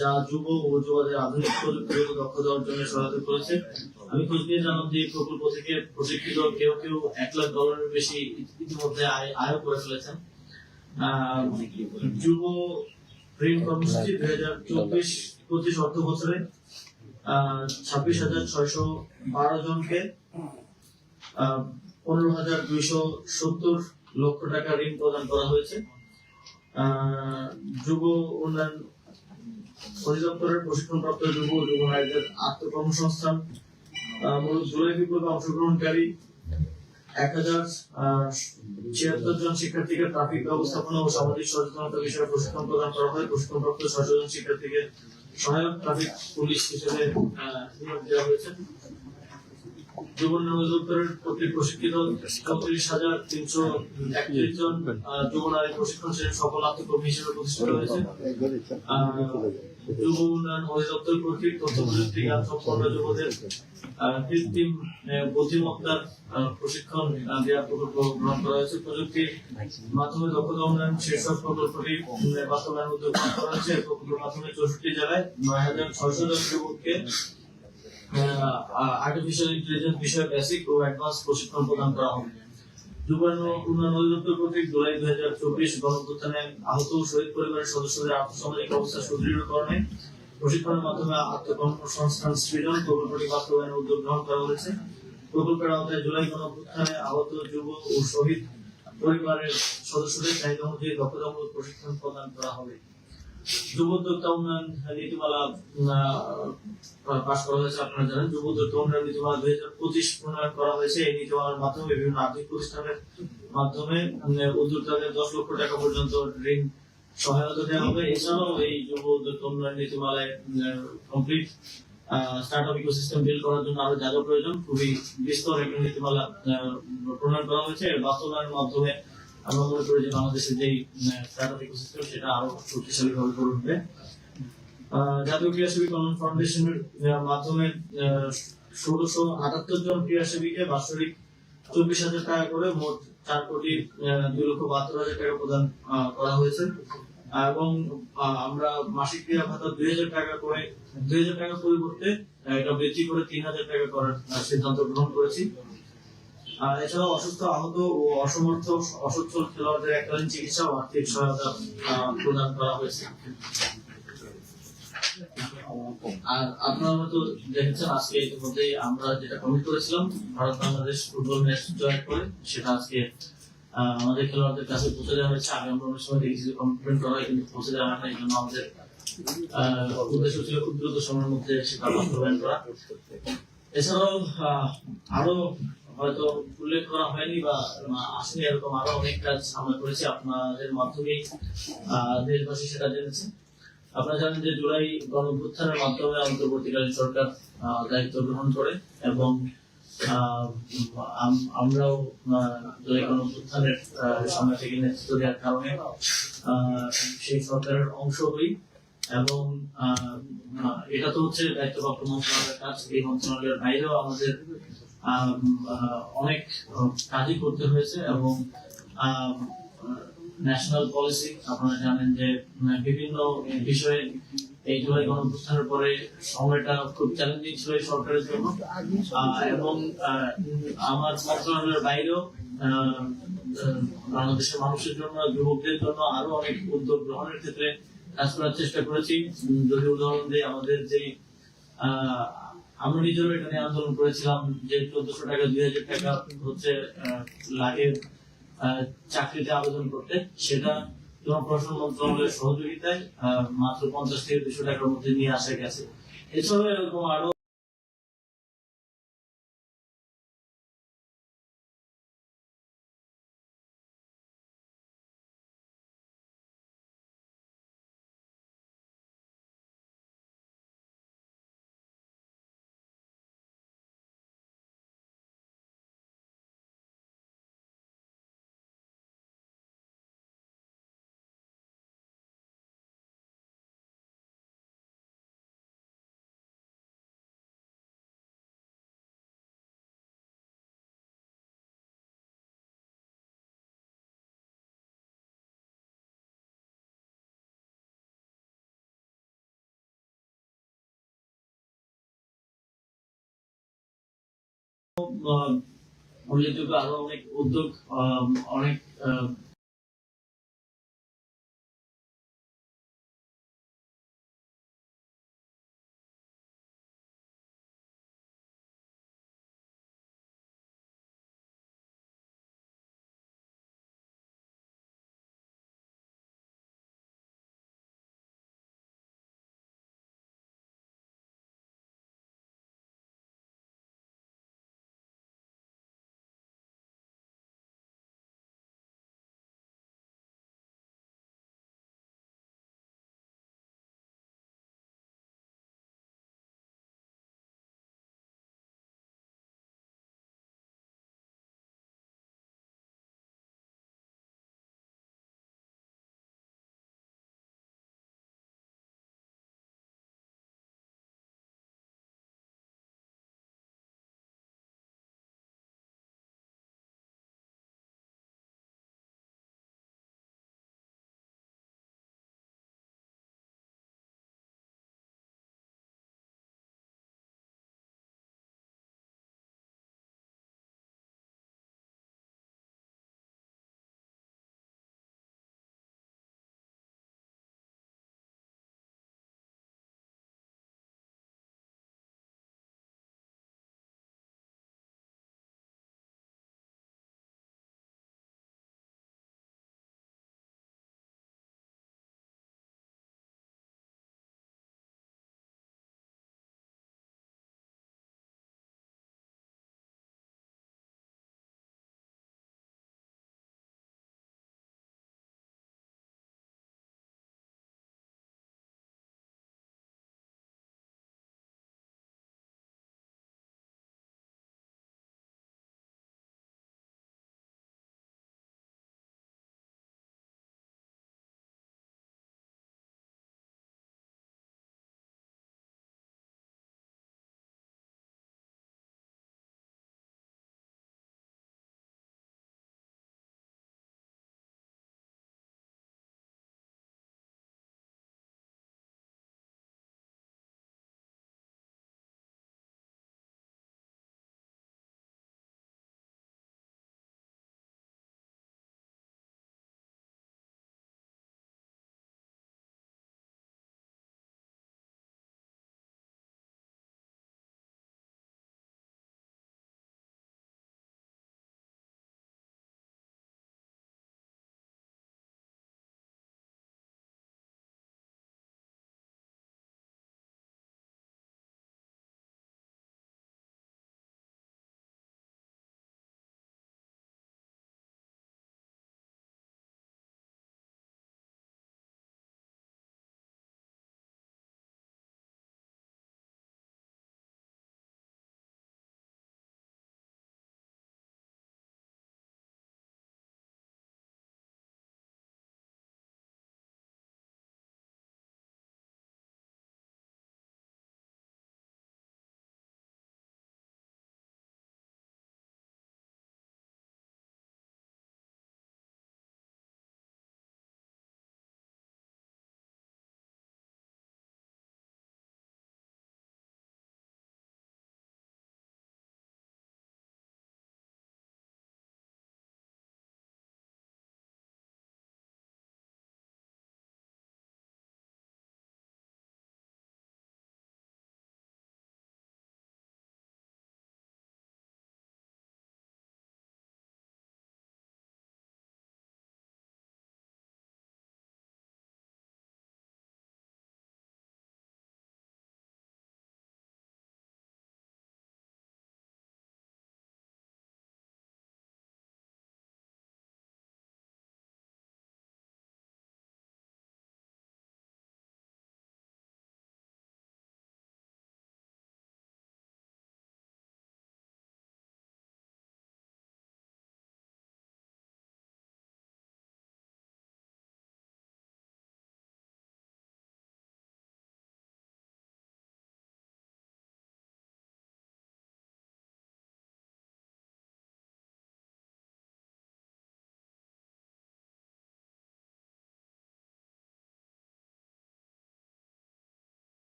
যা যুব ও যুবদের আধুনিক প্রযুক্তিগত দক্ষতা অর্জনে সহায়তা করেছে। আমি খোঁজ নিয়ে জানলাম যে এই প্রকল্প থেকে প্রশিক্ষিত কেউ কেউ এক লাখ ডলারের বেশি ইতিমধ্যে আয় করে ফেলেছেন। যুব ঋণ কর্মসূচি দুই হাজার চব্বিশ পঁচিশ অর্থ বছরে ছাব্বিশ হাজার ছয়শো বারো জনকে পনেরো হাজার দুইশো সত্তর লক্ষ টাকা ঋণ প্রদান করা হয়েছে। যুব উন্নয়ন অধিদপ্তরের প্রশিক্ষণপ্রাপ্ত যুব ও যুব নারীদের আত্মকর্মসংস্থান মূলত জুলাই বিপ্লবে অংশগ্রহণকারী এক হাজার ছিয়াত্তর জন শিক্ষার্থীকে ট্রাফিক ব্যবস্থাপনা ও সামাজিক সচেতনতা বিষয়ে প্রশিক্ষণ প্রদান করা হয়। প্রশিক্ষণপ্রাপ্ত ছয়শো জন শিক্ষার্থীকে সহায়ক ট্রাফিক পুলিশ হিসেবে নিয়োগ দেওয়া হয়েছে। প্রশিক্ষিত তিনশো একত্রিশ জন প্রশিক্ষণ প্রতিষ্ঠিত হয়েছে। যুব উন্নয়ন অধিদপ্তর কর্তৃক তথ্য প্রযুক্তি জ্ঞান সম্পন্ন যুবদের কৃত্রিম বুদ্ধিমত্তার প্রশিক্ষণ দেওয়ার প্রকল্প গ্রহণ করা হয়েছে। প্রযুক্তির মাধ্যমে দক্ষতা উন্নয়ন শীর্ষক প্রকল্পটি বাস্তবায়ন উদ্যোগ করা হয়েছে। প্রকল্পের মাধ্যমে চৌষট্টি জেলায় নয় হাজার ছয়শো জন যুবককে আর্টিফিশিয়াল ইন্টেলিজেন্স বিষয়ে বেসিক ও অ্যাডভান্স প্রশিক্ষণ প্রদান করা হবে। যুব উন্নয়ন কর্তৃক জুলাই দুই হাজার চব্বিশ গণঅভ্যুত্থানে আহত শহীদ পরিবারের সদস্যদের আর্থসামাজিক অবস্থা সুদৃঢ়করণে প্রশিক্ষণের মাধ্যমে আত্মকর্মসংস্থান সৃজন প্রকল্পটি বাস্তবায়নের উদ্যোগ গ্রহণ করা হয়েছে। প্রকল্পের আওতায় জুলাই গণঅভ্যুত্থানে আহত যুব ও শহীদ পরিবারের সদস্যদের চাহিদা প্রশিক্ষণ প্রদান করা হবে। যুব উদ্যোক্তা উন্নয়ন নীতিমালা পাশ করা হয়েছে আপনারা জানেন যুব উদ্যোক্তা উন্নয়ন নীতিমালা দুই হাজার পঁচিশ প্রণয়ন করা হয়েছে। এই নীতিমালার মাধ্যমে বিভিন্ন আর্থিক প্রতিষ্ঠানের মাধ্যমে উদ্যোক্তাদের দশ লক্ষ টাকা পর্যন্ত ঋণ সহায়তা দেওয়া হবে। এছাড়াও এই যুব উদ্যোক্তা উন্নয়ন নীতিমালায় complete start up ecosystem build করার জন্য আরও যা যা প্রয়োজন। খুবই বিস্তর একটা নীতিমালা প্রণয়ন করা হয়েছে। বাস্তবায়নের মাধ্যমে আমরা মনে করি যে বাংলাদেশের যে স্টার্ট আপ ইকোসিস্টেম সেটা আরও শক্তিশালী ভাবে গড়ে উঠবে। জাতীয় ক্রীড়াসেবী কল্যাণ ফাউন্ডেশনের মাধ্যমে ষোলোশো আটাত্তর জন ক্রীড়াসেবীকে বাৎসরিক চব্বিশ হাজার টাকা করে মোট চার কোটি দুই লক্ষ বাহাত্তর হাজার টাকা প্রদান করা হয়েছে। এবং আমরা মাসিক ক্রীড়া ভাতা দুই হাজার টাকা করে, দুই হাজার টাকা পরিবর্তে এটা বৃদ্ধি করে তিন হাজার টাকা করার সিদ্ধান্ত গ্রহণ করেছি। এছাড়াও অসুস্থ আহত ও অসমর্থ অসচ্ছল খেলোয়াড়দের এককালীন চিকিৎসা ও আর্থিক সহায়তা প্রদান করা হয়েছে। আর আপনারা হয়তো দেখেছেন, আজকে ইতিমধ্যেই আমরা যেটা কমিট করেছিলাম, Bharat Bangladesh football match join করে সেটা আজকে আমাদের খেলোয়াড়দের কাছে পৌঁছে দেওয়া হয়েছে। আগে আমরা অনেক সময় দেখেছি কমিটমেন্ট করা হয় কিন্তু পৌঁছে দেওয়া হয় না, এই জন্য আমাদের উদ্দেশ্য ছিল খুব দ্রুত সময়ের মধ্যে সেটা বাস্তবায়ন করা। এছাড়াও আরও হয়তো উল্লেখ করা হয়নি বা আসেনি এরকম আরও অনেক কাজ আমরা করেছি আপনাদের মাধ্যমেই আহ, দেশবাসী সেটা জেনেছে। আপনারা জানেন যে জুলাই গণঅভ্যুত্থানের মাধ্যমে অন্তর্বর্তীকালীন সরকার দায়িত্ব গ্রহণ করে এবং আমরাও জুলাই গণঅভ্যুত্থানের আহ, সামনে থেকে নেতৃত্ব দেওয়ার কারণে সেই সরকারের অংশ হই এবং এটা তো হচ্ছে দায়িত্বপ্রাপ্ত মন্ত্রণালয়ের কাজ। এই মন্ত্রণালয়ের বাইরেও আমাদের অনেক কাজই করতে হয়েছে এবং ন্যাশনাল পলিসি আপনারা জানেন যে বিভিন্ন বিষয়ে এই জুলাই গণঅভ্যুত্থানের পরে সময়টা খুব চ্যালেঞ্জিং ছিল সরকারের জন্য। এবং আমার মন্ত্রণালয়ের বাইরেও বাংলাদেশের মানুষের জন্য, যুবকদের জন্য আরও অনেক উদ্যোগ গ্রহণের ক্ষেত্রে কাজ করার চেষ্টা করেছি। যদি উদাহরণ দিই, আমাদের যে আমরা নিজেরও এটা নিয়ে আন্দোলন করেছিলাম যে চোদ্দশো টাকা, দুই হাজার টাকা হচ্ছে লাগে চাকরিতে আবেদন করতে। সেটা জনপ্রশাসন মন্ত্রণালয়ের সহযোগিতায় মাত্র পঞ্চাশ থেকে দুশো টাকার মধ্যে নিয়ে আসা গেছে। এছাড়াও এরকম আরও উল্লেখযোগ্য আরও অনেক উদ্যোগ অনেক